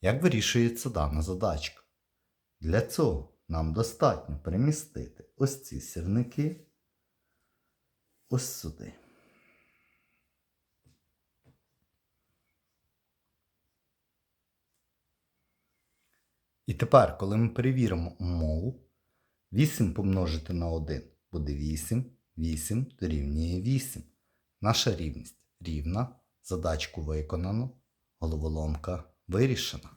Як вирішується дана задачка? Для цього нам достатньо перемістити ось ці сірники ось сюди. І тепер, коли ми перевіримо умову, 8 помножити на 1 буде 8, 8 дорівнює 8. Наша рівність рівна, задачку виконано, головоломка вирішена.